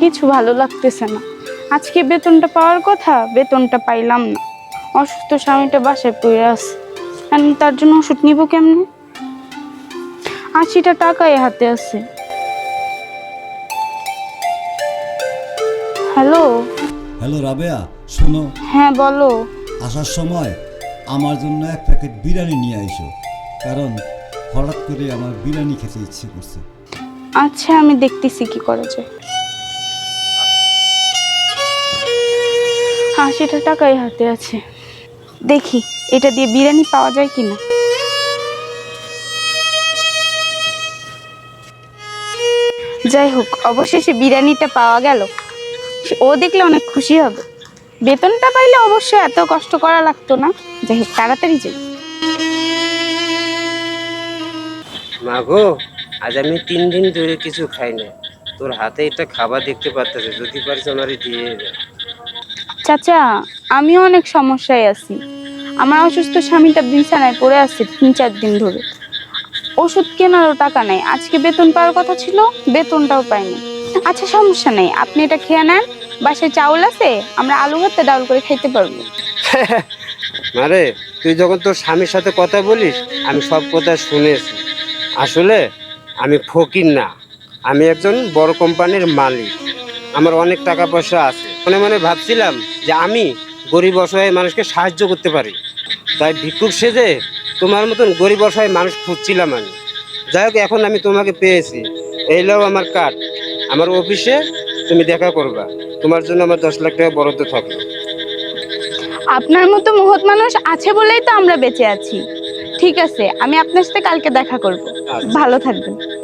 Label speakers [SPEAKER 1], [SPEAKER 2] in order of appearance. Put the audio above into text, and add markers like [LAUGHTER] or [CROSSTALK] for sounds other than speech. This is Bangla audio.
[SPEAKER 1] কিছু ভালো লাগতেছে না। আজকে বেতনটা পাওয়ার কথা বেতনটা পাইলাম না। অসুস্থ স্বামীটা বাসায় পড়ে আছে। আমি তার জন্য ওষুধ নিব কেমনে? আশিটা টাকাই হাতে আছে। হ্যালো?
[SPEAKER 2] হ্যালো রাবেয়া শোনো।
[SPEAKER 1] হ্যাঁ বলো।
[SPEAKER 2] আসার সময় আমার জন্য এক প্যাকেট বিরিয়ানি নিয়ে আইসো। কারণ হঠাৎ করে আমার বিরিয়ানি খেতে ইচ্ছে করছে।
[SPEAKER 1] আচ্ছা আমি দেখতেছি কি করা যায়। আশিটা টাকাই হাতে আছে। দেখি, এটা দিয়ে বিরিয়ানি পাওয়া যায় কিনা? যাই হোক, অবশেষে বিরিয়ানিটা পাওয়া গেল। ও দেখলে অনেক খুশি হবে। বেতনটা পাইলে অবশ্যই এত কষ্ট করা লাগতো না। যাই হোক, তাড়াতাড়ি যাই।
[SPEAKER 3] মাগো আজ আমি তিন দিন ধরে কিছু খাই না। তোর হাতে এটা খাবার দেখতে পারতেছে, যদি পারিস আমারে দিয়ে
[SPEAKER 1] চাচা, আমিও অনেক সমস্যায় আছি। আমার অসুস্থ স্বামীটা বিছানায় পড়ে আছে তিন চার দিন ধরে। ওষুধ কেনারও টাকা নাই। আজকে বেতন পাওয়ার কথা ছিল, বেতনটাও পাইনি। আচ্ছা সমস্যা নেই। আপনি এটা খেয়ে নেন। বাসায় চাউল আছে, আমরা আলু ভাতে ডাউল করে খাইতে পারব। [LAUGHS]
[SPEAKER 3] মারে তুই যখন তোর স্বামীর সাথে কথা বলিস, আমি সব কথা শুনেছি। আসলে আমি ফকির না। আমি একজন বড় কোম্পানির মালিক। আমার অনেক টাকা পয়সা আছে। মনে মনে ভাবছিলাম যে আমি গরিব অসহায় মানুষকে সাহায্য করতে পারি। তাই ভিক্ষুক সেজে তোমার মতন গরিব অসহায় মানুষ খুঁজছিলাম আমি। যাই হোক এখন আমি তোমাকে পেয়েছি। এই এইলাও আমার কার্ড। আমার অফিসে তুমি দেখা করবা। তোমার জন্য আমার দশ লাখ টাকা বরাদ্দ থাকবে
[SPEAKER 1] আপনার মতো মহৎ মানুষ আছে বলেই তো আমরা বেঁচে আছি। ঠিক আছে আমি আপনার সাথে কালকে দেখা করব।
[SPEAKER 3] আচ্ছা।
[SPEAKER 1] ভালো থাকবেন।